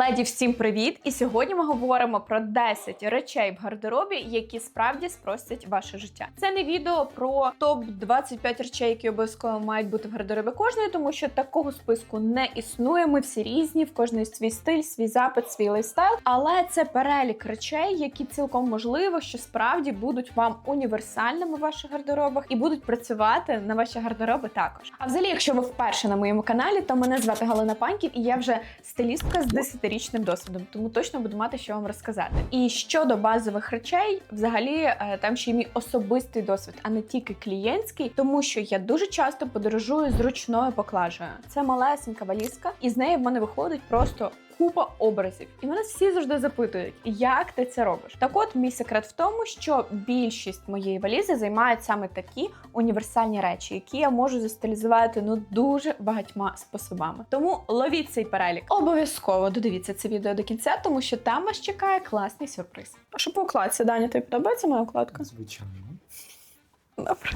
Леді, всім привіт! І сьогодні ми говоримо про 10 речей в гардеробі, які справді спростять ваше життя. Це не відео про топ 25 речей, які обов'язково мають бути в гардеробі кожної, тому що такого списку не існує. Ми всі різні, в кожної свій стиль, свій запит, свій лайфстайл. Але це перелік речей, які цілком можливо, що справді будуть вам універсальними в ваших гардеробах і будуть працювати на ваші гардероби також. А взагалі, якщо ви вперше на моєму каналі, то мене звати Галина Паньків, і я вже стилістка з 10-річним досвідом, тому точно буду мати що вам розказати. І щодо базових речей, взагалі е, там ще й мій особистий досвід, а не тільки клієнтський, тому що я дуже часто подорожую з ручною поклажею. Це малесенька валізка, і з неї в мене виходить просто. Купа образів, і мене всі завжди запитують, як ти це робиш. Так, от мій секрет в тому, що більшість моєї валізи займають саме такі універсальні речі, які я можу застилізувати ну дуже багатьма способами. Тому ловіть цей перелік. Обов'язково додивіться це відео до кінця, тому що там вас чекає класний сюрприз. А що по укладці, Даня, тобі подобається моя укладка? Звичайно. Добре.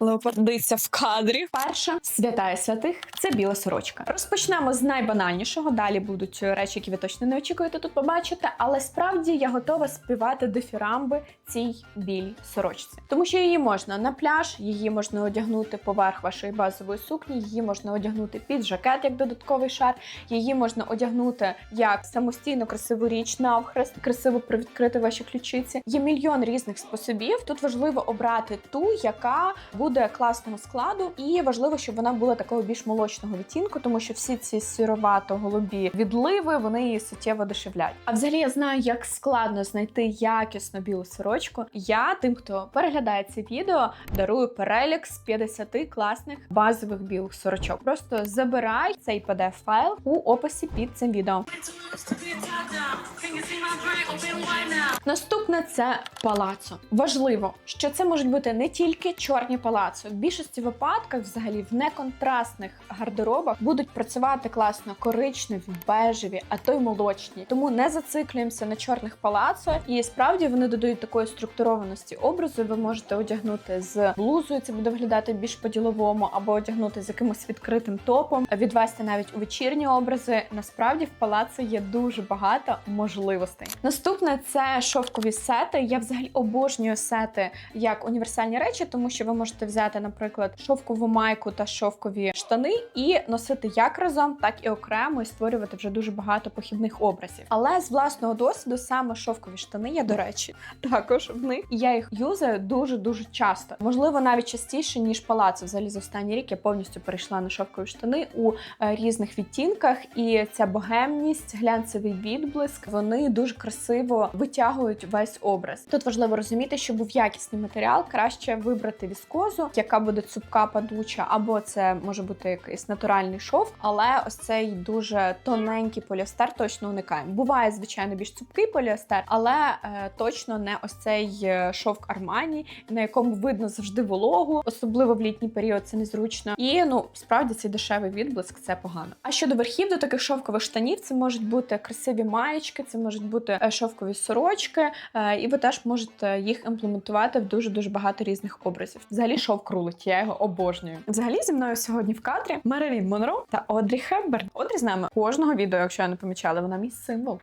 Леопардиця в кадрі. Перша святая святих це біла сорочка. Розпочнемо з найбанальнішого. Далі будуть речі, які ви точно не очікуєте тут побачити. Але справді я готова співати дифірамби цій білій сорочці, тому що її можна на пляж, її можна одягнути поверх вашої базової сукні, її можна одягнути під жакет як додатковий шар. Її можна одягнути як самостійно красиву річ навхрест, красиво привідкрити ваші ключиці. Є мільйон різних способів. Тут важливо обрати ту, яка буде класного складу, і важливо, щоб вона була такого більш молочного відтінку, тому що всі ці сіровато-голубі відливи вони її суттєво дешевлять. А взагалі я знаю, як складно знайти якісну білу сорочку. Я тим, хто переглядає це відео, дарую перелік з 50 класних базових білих сорочок. Просто забирай цей pdf файл у описі під цим відео. Наступне це палацо. Важливо, що це можуть бути не тільки чорні палацо. В більшості випадках, взагалі, в неконтрастних гардеробах будуть працювати класно коричневі, бежеві, а то й молочні. Тому не зациклюємося на чорних палацо. І справді вони додають такої структурованості образу. Ви можете одягнути з блузою, це буде виглядати більш по-діловому, або одягнути з якимось відкритим топом, відвести навіть у вечірні образи. Насправді в палацо є дуже багато можливостей. Наступне це шовкові сети. Я взагалі обожнюю сети як універсальні речі, тому що ви можете взяти, наприклад, шовкову майку та шовкові штани і носити як разом, так і окремо, і створювати вже дуже багато похідних образів. Але з власного досвіду саме шовкові штани я, до речі, також в них я їх юзаю дуже дуже часто. Можливо, навіть частіше ніж палацо. Взагалі за останній рік я повністю перейшла на шовкові штани у е, різних відтінках, і ця богемність, глянцевий відблиск, вони дуже красиво витягують весь образ. Тут важливо розуміти, що був якісний матеріал, краще вибрати віскозу, яка буде цупка, падуча, або це може бути якийсь натуральний шов, але ось цей дуже тоненький поліестер точно уникаємо. Буває, звичайно, більш цупкий поліестер, але е, точно не ось цей е, шовк Армані, на якому видно завжди вологу, особливо в літній період це незручно. І ну справді цей дешевий відблиск це погано. А щодо верхів до таких шовкових штанів, це можуть бути красиві маєчки, це можуть бути е, шовкові сорочки, е, і ви теж можете їх імплементувати в дуже дуже багато різних образів. Взагалі шовк крулить, я його обожнюю. Взагалі зі мною сьогодні в кадрі Мерелін Монро та Одрі Хепберн. Одрі з нами кожного відео, якщо я не помічала, вона мій символ.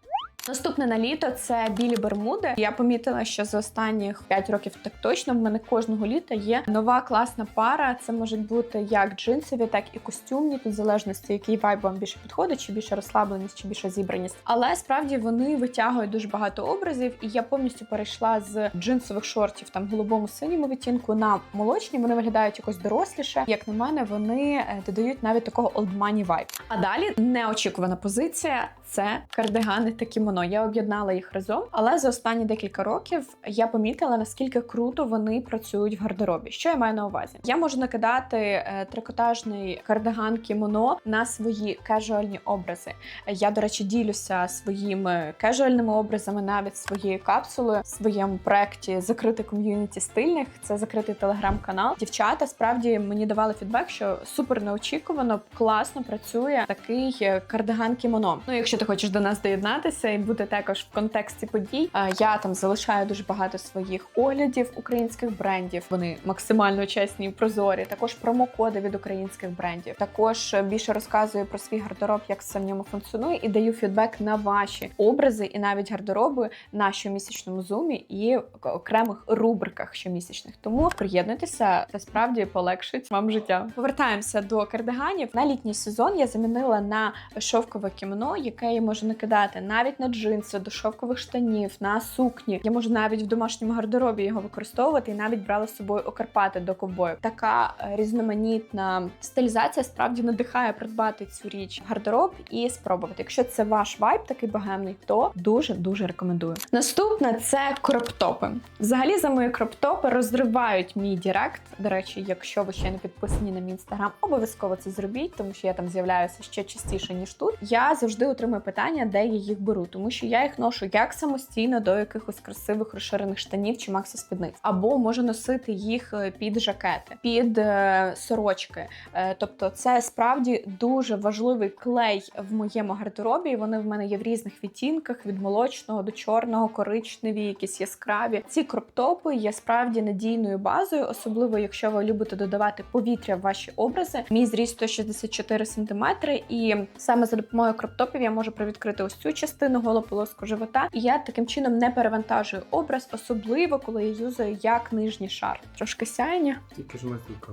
Наступне на літо це білі бермуди. Я помітила, що за останніх 5 років так точно в мене кожного літа є нова класна пара. Це можуть бути як джинсові, так і костюмні, тут в залежності, який вайб вам більше підходить, чи більше розслабленість, чи більше зібраність. Але справді вони витягують дуже багато образів, і я повністю перейшла з джинсових шортів там голубому синьому відтінку на молочні. Вони виглядають якось доросліше. Як на мене, вони е, додають навіть такого олдмані вайб. А далі неочікувана позиція це кардигани та кімоно. Я об'єднала їх разом, але за останні декілька років я помітила наскільки круто вони працюють в гардеробі. Що я маю на увазі? Я можу накидати е, трикотажний кардиган кімоно на свої кежуальні образи. Я, до речі, ділюся своїми кежуальними образами, навіть своєю капсулою своєму проєкті закритий ком'юніті стильних. Це закритий телеграм-канал. Дівчата справді мені давали фідбек, що супер неочікувано, класно працює такий е, кардиган кімоно. Ну, якщо ти хочеш до нас доєднатися і мають бути також в контексті подій. Е, Я там залишаю дуже багато своїх оглядів українських брендів. Вони максимально чесні і прозорі. Також промокоди від українських брендів. Також е, більше розказую про свій гардероб, як це в ньому функціонує, і даю фідбек на ваші образи і навіть гардероби на щомісячному зумі і окремих рубриках щомісячних. Тому приєднуйтеся, це справді полегшить вам життя. Повертаємося до кардиганів. На літній сезон я замінила на шовкове кімоно, яке я можу накидати навіть на джинси, до шовкових штанів, на сукні. Я можу навіть в домашньому гардеробі його використовувати і навіть брала з собою окарпати до ковбою. Така е, різноманітна стилізація справді надихає придбати цю річ гардероб і спробувати. Якщо це ваш вайб такий богемний, то дуже дуже рекомендую. Наступне це кроптопи. Взагалі за мої кроптопи розривають мій директ. До речі, якщо ви ще не підписані на мій інстаграм, обов'язково це зробіть, тому що я там з'являюся ще частіше ніж тут. Я завжди отримую питання, де я їх беру, тому що я їх ношу як самостійно до якихось красивих розширених штанів чи максі спідниць, або можу носити їх е, під жакети, під е, сорочки. Е, тобто, це справді дуже важливий клей в моєму гардеробі. Вони в мене є в різних відтінках від молочного до чорного, коричневі, якісь яскраві. Ці кроптопи є справді надійною базою, особливо якщо ви любите додавати повітря в ваші образи. Мій зріст 164 см, і саме за допомогою кроптопів я можу привідкрити ось цю частину голополоску живота. І я таким чином не перевантажую образ, особливо коли я юзаю як нижній шар. Трошки сяєння. Тільки ж маслюка.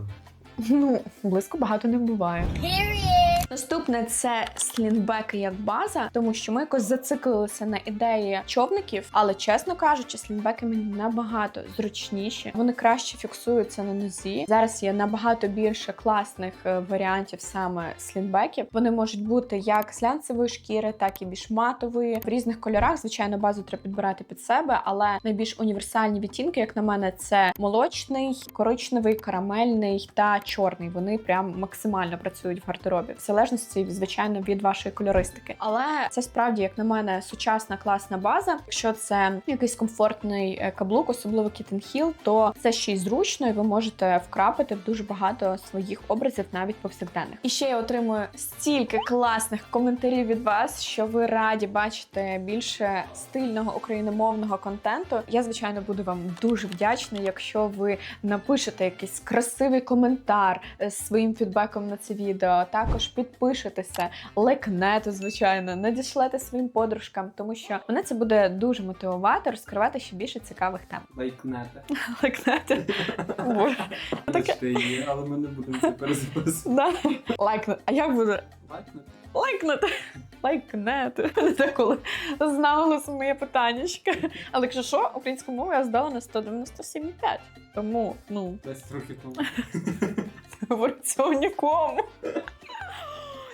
Ну, близько багато не буває. Наступне це слінбеки як база, тому що ми якось зациклилися на ідеї човників, але чесно кажучи, слінбеки мені набагато зручніші. Вони краще фіксуються на нозі. Зараз є набагато більше класних е, варіантів саме слінбеків. Вони можуть бути як з глянцевої шкіри, так і більш матової в різних кольорах. Звичайно, базу треба підбирати під себе, але найбільш універсальні відтінки, як на мене, це молочний, коричневий, карамельний та чорний. Вони прям максимально працюють в гардеробі, залежності, звичайно, від вашої кольористики. Але це справді, як на мене, сучасна класна база. Якщо це якийсь комфортний е, каблук, особливо Hill, то це ще й зручно, і ви можете вкрапити в дуже багато своїх образів, навіть повсякденних. І ще я отримую стільки класних коментарів від вас, що ви раді бачити більше стильного україномовного контенту. Я звичайно буду вам дуже вдячна, якщо ви напишете якийсь красивий коментар е, з своїм фідбеком на це відео. Також підпишетеся, лайкнете, звичайно, надішлете своїм подружкам, тому що мене це буде дуже мотивувати розкривати ще більше цікавих тем. Лайкнете. Лайкнете. Але ми не будемо це перезаписувати. Лайкнете. А як буде? Лайкнете? Лайкнете. Лайкнете. З наголосом моє питаннячка. Але якщо що, українську мову я здала на 197,5. Тому, ну, Десь трохи тому. говорю цього нікому.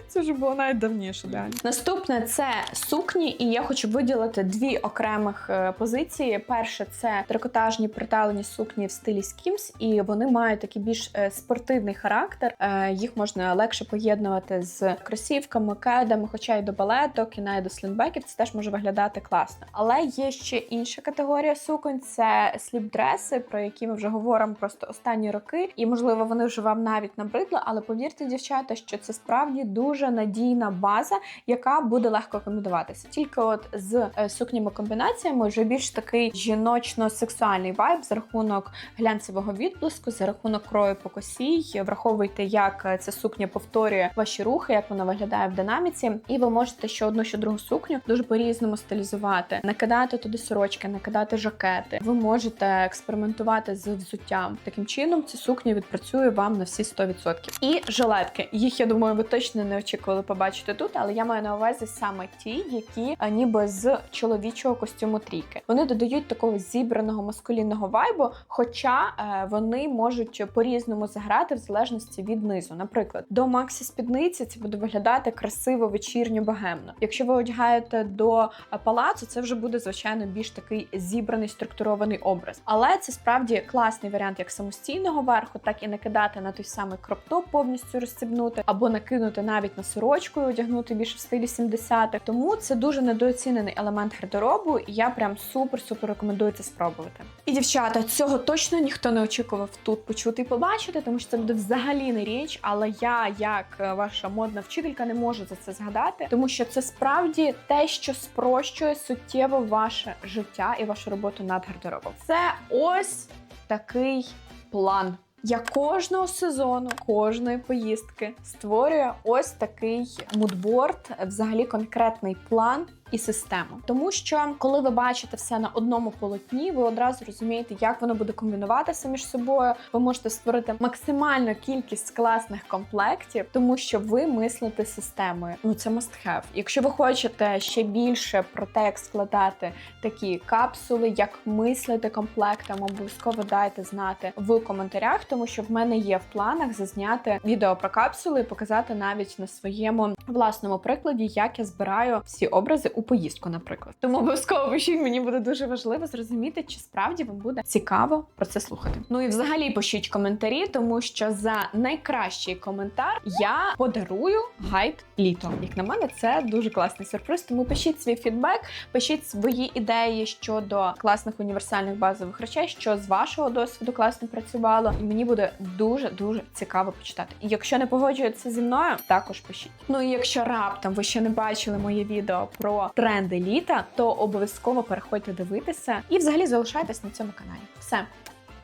Це вже було навіть давніше. Реально. Наступне це сукні, і я хочу виділити дві окремих е, позиції. Перше це трикотажні приталені сукні в стилі скімс, і вони мають такий більш е, спортивний характер. Е, Їх можна легше поєднувати з кросівками, кедами, хоча й до балеток, і навіть до слінбеків це теж може виглядати класно. Але є ще інша категорія суконь це сліп-дреси, про які ми вже говоримо просто останні роки, і можливо вони вже вам навіть набридли. Але повірте, дівчата, що це справді дуже надійна база, яка буде легко комбінуватися. Тільки от з е, сукнями комбінаціями вже більш такий жіночно-сексуальний вайб за рахунок глянцевого відблиску, за рахунок крою по косі. Враховуйте, як е, ця сукня повторює ваші рухи, як вона виглядає в динаміці, і ви можете ще одну, ще другу сукню дуже по-різному стилізувати, накидати туди сорочки, накидати жакети. Ви можете експериментувати з взуттям. Таким чином, ця сукня відпрацює вам на всі 100%. І жилетки. Їх я думаю, ви точно не очікували побачити тут, але я маю на увазі саме ті, які ніби з чоловічого костюму трійки. Вони додають такого зібраного маскулінного вайбу, хоча е, вони можуть по-різному заграти в залежності від низу. Наприклад, до максі спідниці це буде виглядати красиво, вечірньо, богемно. Якщо ви одягаєте до е, палацу, це вже буде звичайно більш такий зібраний структурований образ. Але це справді класний варіант як самостійного верху, так і накидати на той самий кроптоп, повністю розстібнути, або накинути навіть на сорочкою одягнути більше в стилі 70-х. Тому це дуже недооцінений елемент гардеробу, і я прям супер-супер рекомендую це спробувати. І дівчата, цього точно ніхто не очікував тут почути і побачити, тому що це буде взагалі не річ. Але я, як е, ваша модна вчителька, не можу за це згадати, тому що це справді те, що спрощує суттєво ваше життя і вашу роботу над гардеробом. Це ось такий план. Я кожного сезону, кожної поїздки створюю ось такий мудборд, взагалі конкретний план і систему. Тому що коли ви бачите все на одному полотні, ви одразу розумієте, як воно буде комбінуватися між собою. Ви можете створити максимальну кількість класних комплектів, тому що ви мислите системою. Ну це must have. Якщо ви хочете ще більше про те, як складати такі капсули, як мислити комплектом, обов'язково дайте знати в коментарях, тому що в мене є в планах зазняти відео про капсули і показати навіть на своєму власному прикладі, як я збираю всі образи у поїздку, наприклад. Тому обов'язково пишіть, мені буде дуже важливо зрозуміти, чи справді вам буде цікаво про це слухати. Ну і взагалі пишіть коментарі, тому що за найкращий коментар я подарую гайд літо. Як на мене, це дуже класний сюрприз. Тому пишіть свій фідбек, пишіть свої ідеї щодо класних універсальних базових речей, що з вашого досвіду класно працювало, і мені буде дуже дуже цікаво почитати. І якщо не погоджуєтеся зі мною, також пишіть. Ну і якщо раптом ви ще не бачили моє відео тренди літа, то обов'язково переходьте дивитися і взагалі залишайтесь на цьому каналі. Все,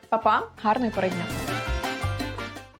Па-па, гарної пори дня!